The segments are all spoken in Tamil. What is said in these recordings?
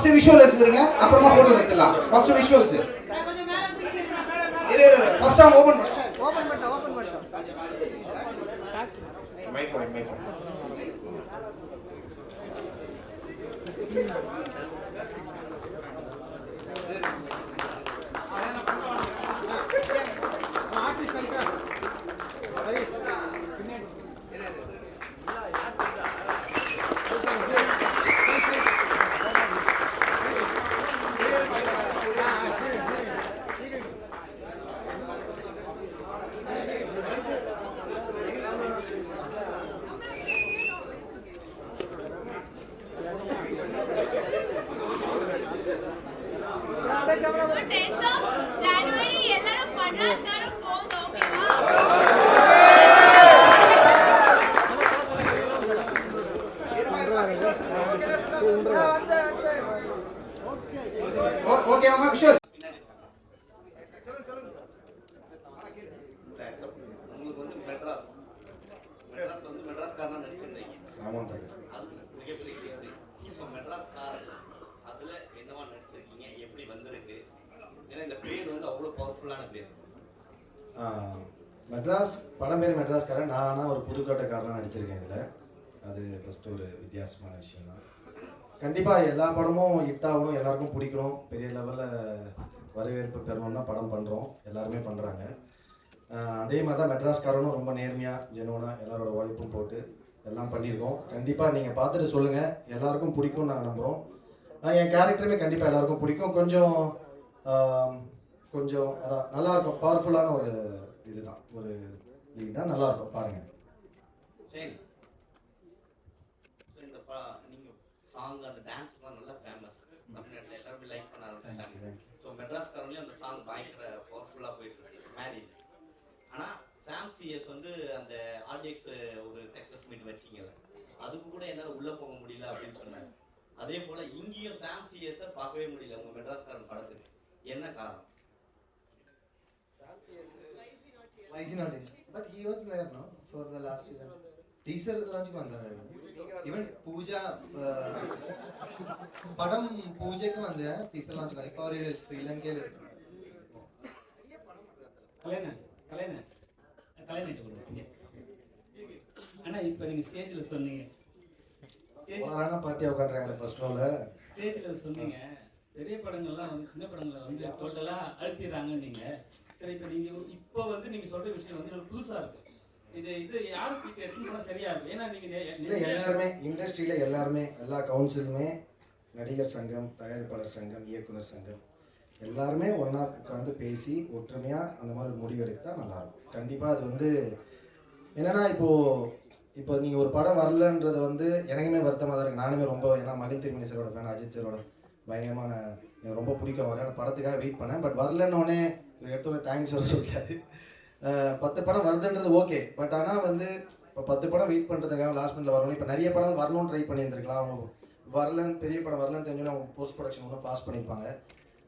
ஃபர்ஸ்ட் விஷுவல் எடுத்துருங்க அப்புறமா போட்டோ எடுத்துடலாம். ஃபர்ஸ்ட் விஷுவல்ஸ் இரு இரு ஃபர்ஸ்ட் டைம் ஓபன் ஓபன் பண்ணு. ஓபன் பண்ணு மைக் மைக் மைக் சாமான் அது மிகப்பெரிய கேள்வி. இப்போ மெட்ராஸ்காரன் அதுல என்னவா நடிச்சிருக்கீங்க? எப்படி வந்திருக்கு? ஏன்னா இந்த பேர் வந்து அவ்வளோ பவர்ஃபுல்லான பேர். மெட்ராஸ் படம் பேர் மெட்ராஸ்காரன் நான் ஆனால் ஒரு புதுக்கோட்டைக்காரனாக நடிச்சிருக்கேன் இதில். அது ஃபஸ்ட்டு ஒரு வித்தியாசமான விஷயம் தான் கண்டிப்பாக எல்லா படமும் ஹிட் ஆகணும் எல்லாருக்கும் பிடிக்கணும். பெரிய லெவலில் வரவேற்பு பெறணும் தான் படம் பண்ணுறோம் எல்லாருமே பண்ணுறாங்க அதே மாதிரி தான் மெட்ராஸ்காரனும் ரொம்ப நேர்மையாக ஜெனுவனாக எல்லாரோட உழைப்பும் போட்டு எல்லாம் பண்ணியிருக்கோம் கண்டிப்பாக நீங்கள் பார்த்துட்டு சொல்லுங்கள் எல்லாருக்கும் பிடிக்கும் நாங்கள் நம்புகிறோம் என் கேரக்டருமே கண்டிப்பாக எல்லாருக்கும் பிடிக்கும். கொஞ்சம் கொஞ்சம் அதான் நல்லா இருக்கும் பவர்ஃபுல்லான ஒரு இதுதான். ஒரு லீட் தான். நல்லாயிருக்கும். பாருங்கள் சரி. இந்த நீங்கள் சாங் அந்த டான்ஸ் நல்லா ஃபேமஸ் தமிழ்நாட்டில் எல்லாருமே லைக் பண்ண ஆரம்பிச்சிட்டாங்க ஸோ மெட்ராஸ்காரன்லேயும் அந்த சாங் பயங்கர பவர்ஃபுல்லாக போயிட்டு இருக்கு மேரேஜ் ஆனால் சாம் சிஎஸ் வந்து அந்த ஆர்டிஎக்ஸ் ஒரு வச்சிங்கல்ல அதுக்கு கூட என்னால் உள்ளே போக முடியல அப்படின்னு சொன்னாங்க அதே போல் இங்கேயும் சாம் சிஎஸை பார்க்கவே முடியல உங்கள் மெட்ராஸ்காரன் படத்துக்கு. என்ன காரணம்? Why is he not in? But he was there, no? For the last season. Teaser launch க்கு வந்தாரு ஈவன் பூஜா படம் பூஜைக்கு வந்து டீசர் லான்ச் இப்போ அவர் ஸ்ரீலங்கையில் அண்ணா இப்போ நீங்கள் ஸ்டேஜில் சொன்னீங்க. ஸ்டேஜ் ஓவரான பார்ட்டியாக உட்காந்துறாங்களே ஃபர்ஸ்ட் ரோவில் ஸ்டேஜில் சொன்னீங்க. பெரிய படங்கள்லாம் வந்து சின்ன படங்களை வந்து டோட்டலாக அழுத்திடுறாங்க நீங்கள் சரி இப்போ நீங்கள் இப்போ வந்து நீங்கள் சொல்கிற விஷயம் வந்து எனக்கு புதுசாக இருக்கு. இது இது யாருக்கு கிட்ட எடுத்துன்னு போனால் சரியா இருக்கும்? ஏன்னா இல்லை நீங்கள் எல்லாருமே இண்டஸ்ட்ரியில் எல்லாருமே எல்லா கவுன்சிலுமே நடிகர் சங்கம் தயாரிப்பாளர் சங்கம் இயக்குனர் சங்கம் எல்லாருமே ஒன்றா உட்காந்து பேசி ஒற்றுமையாக அந்த மாதிரி முடிவு எடுத்தால் நல்லாயிருக்கும் கண்டிப்பாக அது வந்து என்னன்னா இப்போது இப்போ நீங்கள் ஒரு படம் வரலன்றது வந்து எனக்குமே வருத்தமாக தான் இருக்குது நானுமே ரொம்ப ஏன்னா மகிழ் திருமணி சரோட ஃபேன் அஜித் சரோட பயங்கரமான எனக்கு ரொம்ப பிடிக்கும். வர படத்துக்காக வெயிட் பண்ணேன். பட் வரலன்னொடனே எடுத்தோடனே தேங்க்ஸ் வர சொல்லிட்டாரு. பத்து படம் வருதுன்றது ஓகே பட் ஆனால் வந்து இப்போ பத்து படம் வெயிட் பண்ணுறதுக்காக லாஸ்ட் மினிட்ல வரணும் இப்போ நிறைய படம் வரணும்னு ட்ரை பண்ணியிருந்திருக்கலாம். அவங்க வரலன்னு பெரிய படம் வரலன்னு தெரிஞ்சோன்னா அவங்க போஸ்ட் ப்ரொடக்ஷன் ஒன்றும் பாஸ் பண்ணியிருப்பாங்க.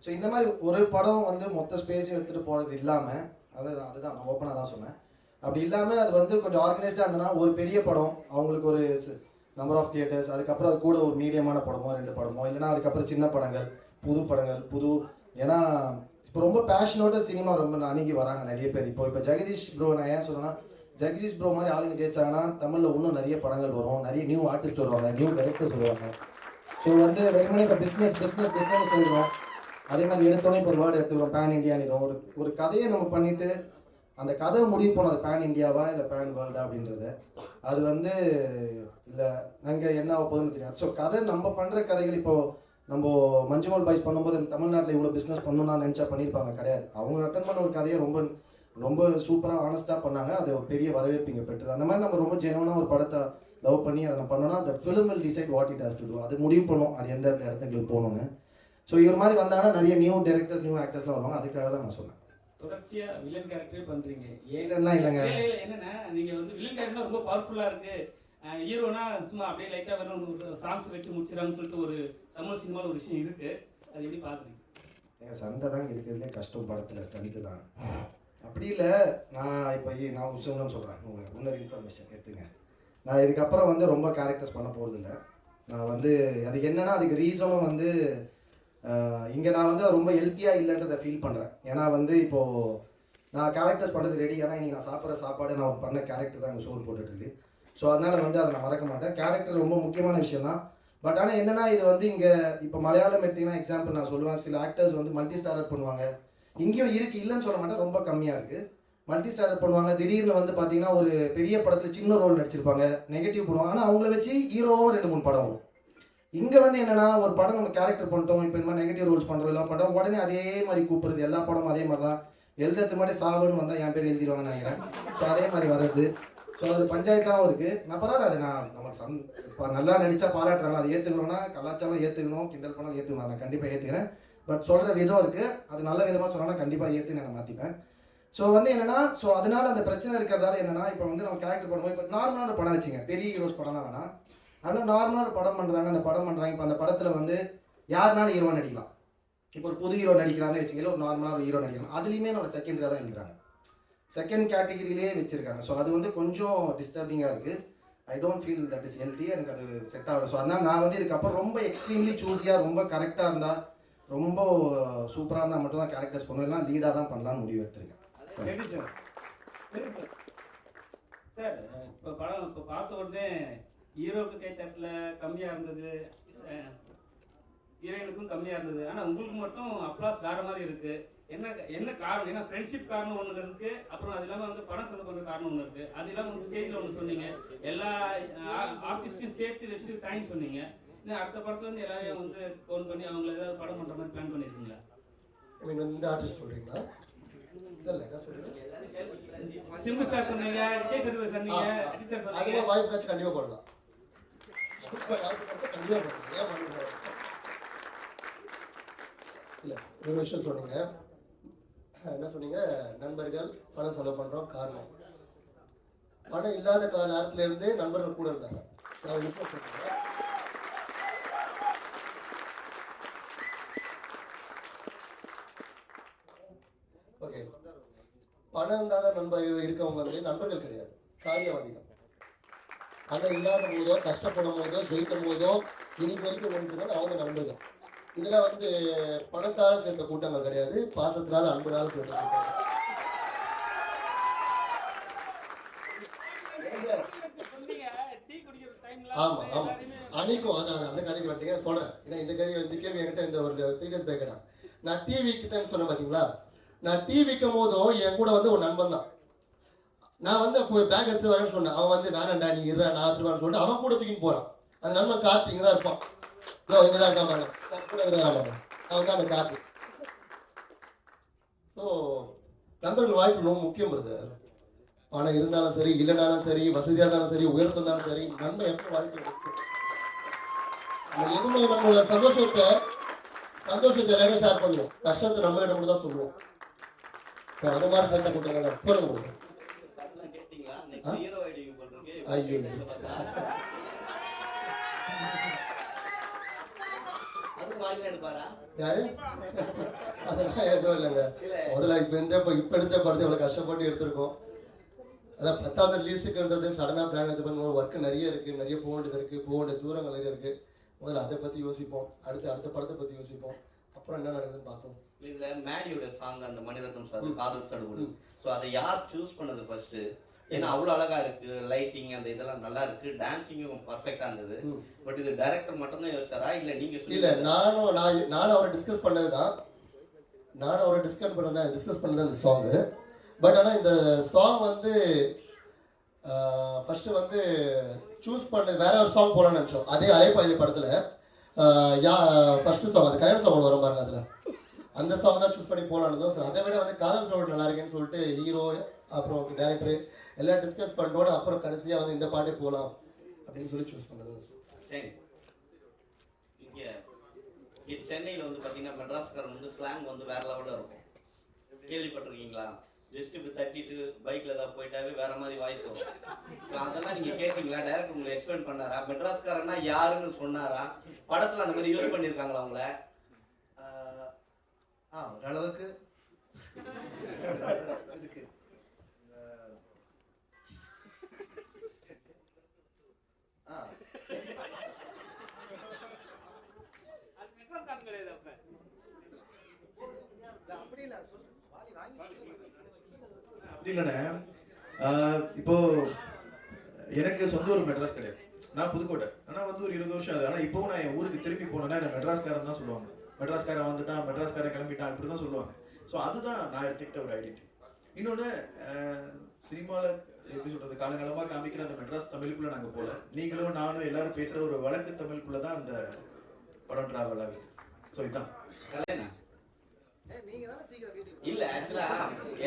ஸோ இந்த மாதிரி ஒரு படம் வந்து மொத்த ஸ்பேஸையும் எடுத்துகிட்டு போகிறது இல்லாமல் அது அதுதான் நான் ஓப்பனாக தான் சொன்னேன். அப்படி இல்லாமல் அது வந்து கொஞ்சம் ஆர்கனைஸ்டாக இருந்ததுன்னா ஒரு பெரிய படம் அவங்களுக்கு ஒரு நம்பர் ஆஃப் தியேட்டர்ஸ் அதுக்கப்புறம் அது கூட ஒரு மீடியமான படமோ ரெண்டு படமோ இல்லைன்னா அதுக்கப்புறம் சின்ன படங்கள் புது படங்கள் புது ஏன்னா இப்போ ரொம்ப பேஷனோட சினிமா ரொம்ப அணுகி வராங்க நிறைய பேர். இப்போ இப்போ ஜெகதீஷ் ப்ரோ நான் ஏன் சொல்றேன்னா ஜெகதீஷ் ப்ரோ மாதிரி ஆளுங்க ஜெயிச்சாங்கன்னா தமிழில் இன்னும் நிறைய படங்கள் வரும் நிறைய நியூ ஆர்டிஸ்ட் வருவாங்க நியூ டைரக்டர்ஸ் வருவாங்க. ஸோ வந்து வெறுமனே இப்போ பிஸ்னஸ் பிஸ்னஸ் பிஸ்னஸ் சொல்கிறோம் அதே மாதிரி எடுத்தோடனே இப்போ ஒரு வேர்டு எடுத்துக்கிறோம் பேன் இந்தியானிடும் ஒரு ஒரு கதையை நம்ம பண்ணிட்டு அந்த கதை முடிவு போனது பேன் இந்தியாவா இல்லை பேன் வேர்ல்டா அப்படின்றது? அது வந்து இல்லை அங்கே என்ன ஆக போகுதுன்னு தெரியாது. ஸோ கதை நம்ம பண்ணுற கதைகள் இப்போ நம்ம மஞ்சுமல் பாய்ஸ் பண்ணும்போது தமிழ்நாட்டில் இவ்வளோ பிஸ்னஸ் பண்ணணும்னு நினச்சா பண்ணியிருப்பாங்க. கிடையாது. அவங்க அட்டன் பண்ண ஒரு கதையை ரொம்ப ரொம்ப சூப்பராக ஆனஸ்ட்டாக பண்ணாங்க. அது ஒரு பெரிய வரவேற்பு இங்கே பெற்றது. அந்த மாதிரி நம்ம ரொம்ப ஜெனவனாக ஒரு படத்தை லவ் பண்ணி அதை நம்ம பண்ணோம்னா அந்த film will decide what it has to do அது முடிவு பண்ணும். அது எந்த இடத்துக்கு போகணும்னு. ஸோ இவர் மாதிரி வந்தாங்கன்னா நிறைய நியூ டேரக்டர்ஸ் நியூ ஆக்டர்ஸ்லாம் வருவாங்க. அதுக்காக தான் நான் சொன்னேன். தொடர்ச்சியா வில்லன் கேரக்டரே பண்றீங்க. இல்லைன்னா இல்லைங்க. இல்ல, இல்ல, என்னன்னா நீங்க வந்து வில்லன் கேரக்டர் ரொம்ப பவர்ஃபுல்லா இருக்கு. ஹீரோனா சும்மா அப்படியே லைட்டா வெறும் சாங்ஸ் வச்சு முடிச்சிடறாங்கன்னு சொல்லிட்டு ஒரு தமிழ் சினிமாவில் ஒரு விஷயம் இருக்கு. அது எப்படி பாக்குறீங்க? எங்கள் சண்டை தான் இருக்கிறதுலே கஷ்டம் படத்தில் ஸ்டண்ட்டு தான். அப்படி இல்லை நான் இப்போ நான் உச்சம்னு சொல்கிறேன் உங்களுக்கு இன்னொரு இன்ஃபர்மேஷன் எடுத்துங்க. நான் இதுக்கப்புறம் வந்து ரொம்ப கேரக்டர்ஸ் பண்ண போகிறதில்ல நான் வந்து அதுக்கு என்னன்னா அதுக்கு ரீசனும் வந்து இங்கே நான் வந்து ரொம்ப ஹெல்த்தியாக இல்லைன்றதை ஃபீல் பண்ணுறேன் ஏன்னா வந்து இப்போது நான் கேரக்டர்ஸ் பண்ணுறது ரெடி ஏன்னா நான் சாப்பிட்ற சாப்பாடு நான் பண்ண கேரக்டர் தான் அங்கே சோறு போட்டுட்ருக்கு ஸோ அதனால் வந்து அதை நான் மறக்க மாட்டேன். கேரக்டர் ரொம்ப முக்கியமான விஷயம் தான். பட் ஆனால் என்னென்னா இது வந்து இங்கே இப்போ மலையாளம் எடுத்தீங்கன்னா எக்ஸாம்பிள் நான் சொல்லுவேன். சில ஆக்டர்ஸ் வந்து மல்டி ஸ்டாரர் பண்ணுவாங்க. இங்கேயும் இருக்குது இல்லைன்னு சொல்ல மாட்டேன். ரொம்ப கம்மியாக இருக்குது மல்டி ஸ்டாரர் பண்ணுவாங்க. திடீர்னு வந்து பார்த்தீங்கன்னா ஒரு பெரிய படத்தில் சின்ன ரோல் நடிச்சிருப்பாங்க. நெகட்டிவ் பண்ணுவாங்க. ஆனால் அவங்கள வச்சு ஹீரோவும் ரெண்டு மூணு படம் வரும். இங்கே வந்து என்னன்னா ஒரு படம் நம்ம கேரக்டர் பண்ணிட்டோம் இப்போ இந்த மாதிரி நெகட்டிவ் ரோல்ஸ் பண்ணுறோம் எல்லாம் பண்ணுறோம் உடனே அதே மாதிரி கூப்பிடுறது. எல்லா படமும் அதே மாதிரி தான் எழுதுறது மாதிரி சாவுன்னு வந்தால் என் பேர் எழுதிடுவாங்கன்னு நினைக்கிறேன். ஸோ அதே மாதிரி வர்றது. ஸோ அது பஞ்சாயத்தாகவும் இருக்குது நான் பரவாயில்ல அது நான் நமக்கு சந் இப்போ நல்லா நடித்தா பாராட்டுறாங்க அதை ஏற்றுக்கணும்னா கலாச்சாரம் ஏற்றுக்கணும் கிண்டல் பண்ணாலும் ஏற்றுக்கணும் நான் கண்டிப்பாக ஏற்றுக்கிறேன் பட் சொல்கிற விதம் இருக்குது அது நல்ல விதமாக சொன்னால் கண்டிப்பாக ஏற்று நான் மாற்றிப்பேன் ஸோ வந்து என்னன்னா ஸோ அதனால அந்த பிரச்சனை இருக்கிறதால என்னன்னா இப்போ வந்து நம்ம கேரக்டர் பண்ணும்போது இப்போ நார்மலான படம் வச்சுங்க. பெரிய ஹீரோஸ் படம்லாம் வேணாம். ஆனால் நார்மலாக ஒரு படம் பண்ணுறாங்க அந்த படம் பண்ணுறாங்க இப்போ அந்த படத்தில் வந்து யாருனாலும் ஹீரோ நடிக்கலாம். இப்போ ஒரு புது ஹீரோ நடிக்கிறாங்கன்னு வச்சுக்கல ஒரு நார்மலாக ஒரு ஹீரோ நடிக்கலாம். அதுலேயுமே நம்ம செகண்டரியாக தான் இருக்கிறாங்க செகண்ட் கேட்டகிரிலேயே வச்சுருக்காங்க. ஸோ அது வந்து கொஞ்சம் டிஸ்டர்பிங்காக இருக்குது I don't feel that is healthy எனக்கு அது செட் ஆகல. ஸோ அதனால் நான் வந்து இதுக்கப்புறம் ரொம்ப எக்ஸ்ட்ரீம்லி சூஸியாக ரொம்ப கரெக்டாக இருந்தால் ரொம்ப சூப்பராக இருந்தால் மட்டும் தான் கேரக்டர்ஸ் பண்ணுவேன். லீடாக தான் பண்ணலாம்னு முடிவு எடுத்திருக்கேன். சார் இப்போ படம் இப்போ பார்த்த உடனே ஹீரோக்கு கை தட்டல கம்மியாக இருந்தது ஹீரோயினுக்கும் கம்மியாக இருந்தது. ஆனால் உங்களுக்கு மட்டும் அப்ளாஸ் வேற மாதிரி இருக்கு. என்ன என்ன காரணம்? ஏன்னா ஃப்ரெண்ட்ஷிப் காரணம் ஒன்று இருக்கு. அப்புறம் அது இல்லாமல் வந்து படம் செலவு பண்ணுற காரணம் ஒன்று இருக்கு. அது இல்லாமல் வந்து ஸ்டேஜில் ஒன்று சொன்னீங்க. எல்லா ஆர்டிஸ்டையும் சேர்த்து வச்சு டைம் சொன்னீங்க. இன்னும் அடுத்த படத்துல வந்து எல்லாரையும் வந்து ஃபோன் பண்ணி அவங்கள ஏதாவது படம் பண்ணுற மாதிரி பிளான் பண்ணியிருக்கீங்களா இந்த ஆர்டிஸ்ட் சொல்றீங்க? சிம்பு சார் சொன்னீங்க விஜய் சார் சொன்னீங்க வாய்ப்பு காட்சி கண்டிப்பா போடலாம் வாய்ப்பு கிடைச்சா கண்டிப்பா போடலாம் ஏன் பண்ண இல்லை ஒரு விஷயம் சொன்னீங்க என்ன சொன்னீங்க? நண்பர்கள் பணம் செலவு பண்ணுறோம் காரணம். பணம் இல்லாத கால நேரத்துல இருந்தே நண்பர்கள் கூட இருந்தாங்க. நான் இப்போ சொல்றேன். ஓகே. பணம் இல்லாத நண்பர்கள் இருக்கவங்க வந்து நண்பர்கள் கிடையாது. காரியவாதிகள். பணம் இல்லாத போதோ கஷ்டப்படும் போதோ ஜெயிக்கும் போதோ இன்னைக்கு வரைக்கும் ஒன்று அவங்க நண்பர்கள் இதுல வந்து பணத்தால சேர்ந்த கூட்டங்கள் கிடையாது. பாசத்தினால அன்புனால சேர்ந்த கூட்டங்கள். ஆமா ஆமா. அன்னைக்கும் அதான் அந்த கதைக்கு வந்துட்டீங்க சொல்றேன். ஏன்னா இந்த கதை இந்த கேள்வி என்கிட்ட இந்த ஒரு த்ரீ டேஸ் பேக் நான். டிவிக்கு தான் சொன்னேன் பாத்தீங்களா? நான் டீ விற்கும் போதும் என் கூட வந்து ஒரு நண்பன் தான். நான் வந்து அப்போ பேக் எடுத்து வரேன்னு சொன்னேன். அவன் வந்து வேணாண்டா நீ இருடா நான் எடுத்துருவான்னு சொல்லிட்டு அவன் கூட தூக்கின்னு போறான். அந்த நண்பன் கார்த்தி இங்கே தான் இருப்பான். இதோ இங்கே தான் இருக்கான் நான் கூட அவன் தான் அந்த கார்த்தி. ஸோ நண்பர்கள் வாழ்க்கை ரொம்ப முக்கியம் பிரதர் பணம் இருந்தாலும் சரி இல்லைனாலும் சரி வசதியாக இருந்தாலும் சரி உயர்த்திருந்தாலும் சரி நன்மை எப்போ வாழ்க்கை எதுவுமே நம்மளோட சந்தோஷத்தை சந்தோஷத்தை எல்லாமே ஷேர் பண்ணுவோம். கஷ்டத்தை நம்ம கிட்ட மட்டும் தான் சொல்லுவோம். இப்போ அது மாதிரி சண்டை கொடுத்தாங்க சொல்லுங்க bro. அதெல்லாம் கேட்டீங்களா நெக்ஸ்ட் ஹீரோ ஐடிங் பண்றதுக்கு ஐயோ. யாரு? அதெல்லாம் எதுவும் இல்லைங்க. முதல்ல இப்போ இந்த இப்போ எடுத்த படத்தை இவ்வளோ கஷ்டப்பட்டு எடுத்திருக்கோம். அதான் பத்தாவது ரிலீஸுக்குன்றது சடனாக பிளான் பண்ணும்போது ஒர்க்கு நிறைய இருக்குது நிறைய போக வேண்டியது இருக்குது போக வேண்டிய நிறைய இருக்குது முதல்ல அதை பற்றி யோசிப்போம். அடுத்து அடுத்த படத்தை பற்றி யோசிப்போம். அப்புறம் என்ன நடக்குதுன்னு பார்ப்போம். இதுல மேடியோட சாங் அந்த மணிரத்னம் சார் காதல் சடுகுடு. ஸோ அதை யார் சூஸ் பண்ணது ஃபர்ஸ்ட் ஏன்னா அவ்வளோ அழகா இருக்கு லைட்டிங் அந்த இதெல்லாம் நல்லா இருக்கு. டான்சிங்கும் பர்ஃபெக்டா இருந்தது. பட் இது டைரக்டர் மட்டும் தான் யோசிச்சாரா? இல்ல நீங்க இல்லை நானும் நான் நானும் அவரை டிஸ்கஸ் பண்ணது தான் நானும் அவரை டிஸ்கஸ் பண்ணது தான் டிஸ்கஸ் பண்ணது இந்த சாங்கு பட் ஆனால் இந்த சாங் வந்து ஃபர்ஸ்ட் வந்து சூஸ் பண்ணது வேற ஒரு சாங் போலாம்னு நினச்சோம். அதே அலைப்பாயுதை படத்தில் யா ஃபர்ஸ்ட் சாங் அந்த கல்யாண சாங் வரும் பாருங்க அதில். அந்த சாங் தான் சூஸ் பண்ணி போலான்னு தான் சார் அதை விட வந்து காதல் சோடு நல்லா இருக்கேன்னு சொல்லிட்டு ஹீரோ அப்புறம் டேரக்டர் எல்லாம் டிஸ்கஸ் பண்ணோட அப்புறம் கடைசியாக வந்து இந்த பாட்டே போகலாம் அப்படின்னு சொல்லி சூஸ் பண்ணது சார். சரி சென்னையில் வந்து பார்த்தீங்கன்னா மெட்ராஸ்காரன் வந்து ஸ்லாங் வந்து வேற லெவலில் இருக்கும். கேள்விப்பட்டிருக்கீங்களா? ஜஸ்ட் இப்போ தட்டிட்டு பைக்கில் ஏதாவது போயிட்டாவே வேற மாதிரி வாய்ஸ் வரும். அதெல்லாம் நீங்கள் கேட்டீங்களா? டேரக்டர் உங்களுக்கு எக்ஸ்பிளைன் பண்ணாரா? மெட்ராஸ்காரன்னா யாருன்னு சொன்னாரா? படத்தில் அந்த மாதிரி யூஸ் பண்ணியிருக்காங்களா அவங்கள ஆ ஓரளவுக்கு. இருக்கு. அப்படி இல்லைண்ணே. இப்போ எனக்கு சொந்த ஊர் மெட்ராஸ் கிடையாது. நான் புதுக்கோட்டை. ஆனால் வந்து ஒரு இருபது வருஷம் ஆகுது. ஆனால் இப்போ நான் என் ஊருக்கு திரும்பி போனேன்னா என்ன மெட்ராஸ்காரன் தான் சொல்லுவாங்க. மெட்ராஸ்காரன் வந்துட்டான் மெட்ராஸ்காரன் கிளம்பிட்டான் இப்படி தான் சொல்லுவாங்க. ஸோ அதுதான் நான் எடுத்துக்கிட்ட ஒரு ஐடென்டி இன்னொன்று சினிமாவில் எப்படி சொல்றது காலங்காலமாக காமிக்கிற அந்த மெட்ராஸ் தமிழுக்குள்ள நாங்கள் போகல நீங்களும் நானும் எல்லாரும் பேசுகிற ஒரு வழக்கு தமிழுக்குள்ள தான் அந்த படம் டிராவல் ஆகுது. ஸோ இதுதான் கல்யாணா? இல்ல ஆக்சுவலா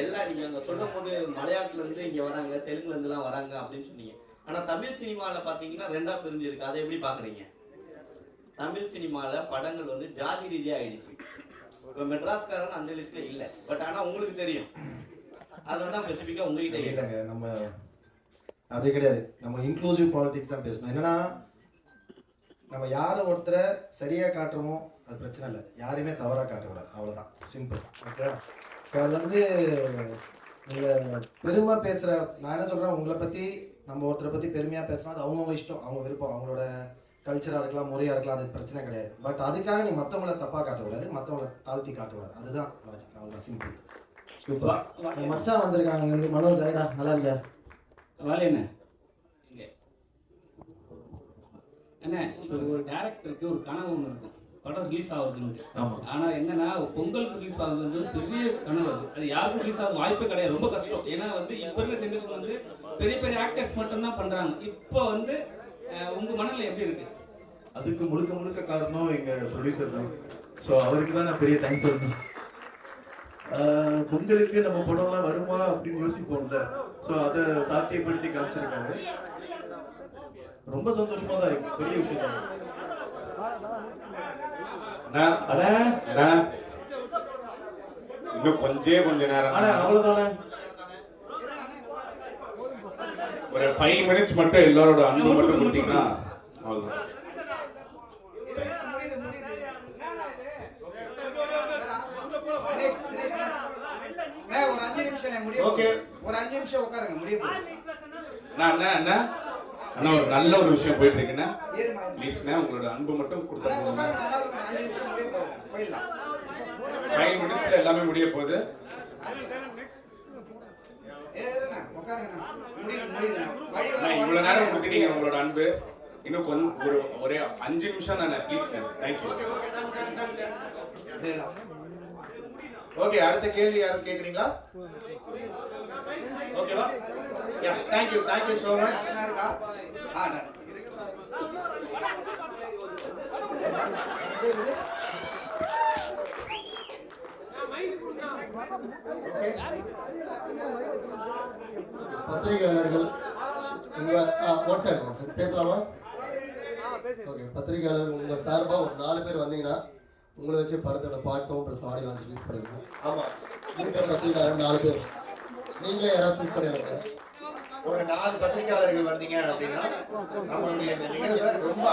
எல்லாம் நீங்க அங்க சொல்லும் போது மலையாளத்துல இருந்து இங்க வராங்க தெலுங்குல இருந்து எல்லாம் வராங்க அப்படின்னு சொன்னீங்க. ஆனா தமிழ் சினிமால பாத்தீங்கன்னா ரெண்டா பிரிஞ்சிருக்கு. அதை எப்படி பாக்குறீங்க? தமிழ் சினிமால படங்கள் வந்து ஜாதி ரீதியா ஆயிடுச்சு. இப்ப மெட்ராஸ்காரன் அந்த லிஸ்ட்ல இல்ல. பட் ஆனா உங்களுக்கு தெரியும். அதுதான் ஸ்பெசிஃபிக்கா உங்ககிட்ட இல்ல இல்லைங்க நம்ம அது கிடையாது. நம்ம இன்க்ளூசிவ் பாலிடிக்ஸ் தான் பேசணும். என்னன்னா நம்ம யாரை ஒருத்தரை சரியா காட்டுறோமோ அது பிரச்சனை இல்லை. யாரையுமே தவறாக காட்டக்கூடாது. அவ்வளோதான் சிம்பிள் ஓகே ஸோ அது வந்து நீங்கள் பெருமை பேசுகிற நான் என்ன சொல்கிறேன் உங்களை பற்றி நம்ம ஒருத்தரை பற்றி பெருமையாக பேசுனா அது அவங்கவுங்க இஷ்டம். அவங்க விருப்பம். அவங்களோட கல்ச்சராக இருக்கலாம் முறையாக இருக்கலாம் அது பிரச்சனை கிடையாது. பட் அதுக்காக நீ மற்றவங்கள தப்பாக காட்டக்கூடாது மற்றவங்கள தாழ்த்தி காட்டக்கூடாது. அதுதான் லாஜிக் அவ்வளோதான் சிம்பிள் சூப்பர் மச்சான் வந்திருக்காங்க. இங்க. மனோஜ் ஐடா நல்லா இருக்கியா? வேலை என்ன? என்ன ஒரு டேரக்டருக்கு ஒரு கனவு ஒன்று இருக்கும் படம் ரிலீஸ் ஆகுதுன்னு ஆமா. ஆனா என்னன்னா பொங்கலுக்கு ரிலீஸ் ஆகுது வந்து பெரிய கனவு அது. அது யாருக்கும் ரிலீஸ் ஆக வாய்ப்பே கிடையாது. ரொம்ப கஷ்டம். ஏன்னா வந்து இப்போ இருக்கிற ஜென்ரேஷன் வந்து பெரிய பெரிய ஆக்டர்ஸ் மட்டும்தான் பண்றாங்க. இப்போ வந்து அஹ், உங்க மனநிலை எப்படி இருக்கு? அதுக்கு முழுக்க முழுக்க காரணம் எங்க ப்ரொடியூசர் தான். ஸோ அவருக்கு தான் நான் பெரிய தேங்க்ஸ் சொல்லணும். பொங்கலுக்கு நம்ம படம்லாம் வருமா அப்படின்னு யோசிப்போம்ல. ஸோ அதை சாத்தியப்படுத்தி காமிச்சிருக்காரு. ரொம்ப சந்தோஷமா தான் இருக்கு. பெரிய விஷயம் தான். இன்னும் கொஞ்சே கொஞ்ச நேரம். அட அவ்வளவுதானே? ஒரு ஃபைவ் மினிட்ஸ் மட்டும் எல்லாரோட அன்பு மட்டும் கொடுத்தீங்கன்னா அவ்வளவுதான். ஒரு அஞ்சு நிமிஷம் நான் முடிய Okay. போகுது. ஒரு அஞ்சு நிமிஷம் உட்காருங்க முடிய போகுது. அண்ணா அண்ணா அண்ணா அண்ணா ஒரு நல்ல ஒரு விஷயம் போயிட்டு ஏறுமா. ப்ளீஸ்ண்ணா உங்களோட அன்பு மட்டும் கொடுத்தா. போயிடலாம். ஃபைவ் மினிட்ஸ்ல எல்லாமே முடிய போகுது இவ்வளவு நேரம் கொடுத்துட்டீங்க உங்களோட அன்பு இன்னும் கொஞ்சம் ஒரு ஒரே அஞ்சு நிமிஷம் தானே ப்ளீஸ் தேங்க்யூ. ஓகே அடுத்த கேள்வி யாரும் கேக்குறீங்களா ஓகேவா yeah thank you thank you so much இருக்கா? ஆ. பத்திரிகையாளர்கள் உங்க சைடு பேசலாமா ஓகே பத்திரிகையாளர் உங்க சார்பா ஒரு நாலு பேர் வந்தீங்கன்னா உங்களை வச்சு படத்தோட பாட்டும் ப்ளஸ் ஆடியோ லான்ச் ரிலீஸ் பண்ணிருக்கோம் ஆமா. இருக்கிற பத்திரிகையாளர் நாலு பேர். நீங்களே யாராவது சூஸ் பண்ணிடுங்க ஒரு நாலு பத்திரிகையாளர்கள் வந்தீங்க அப்படின்னா நம்மளுடைய இந்த நிகழ்வை ரொம்ப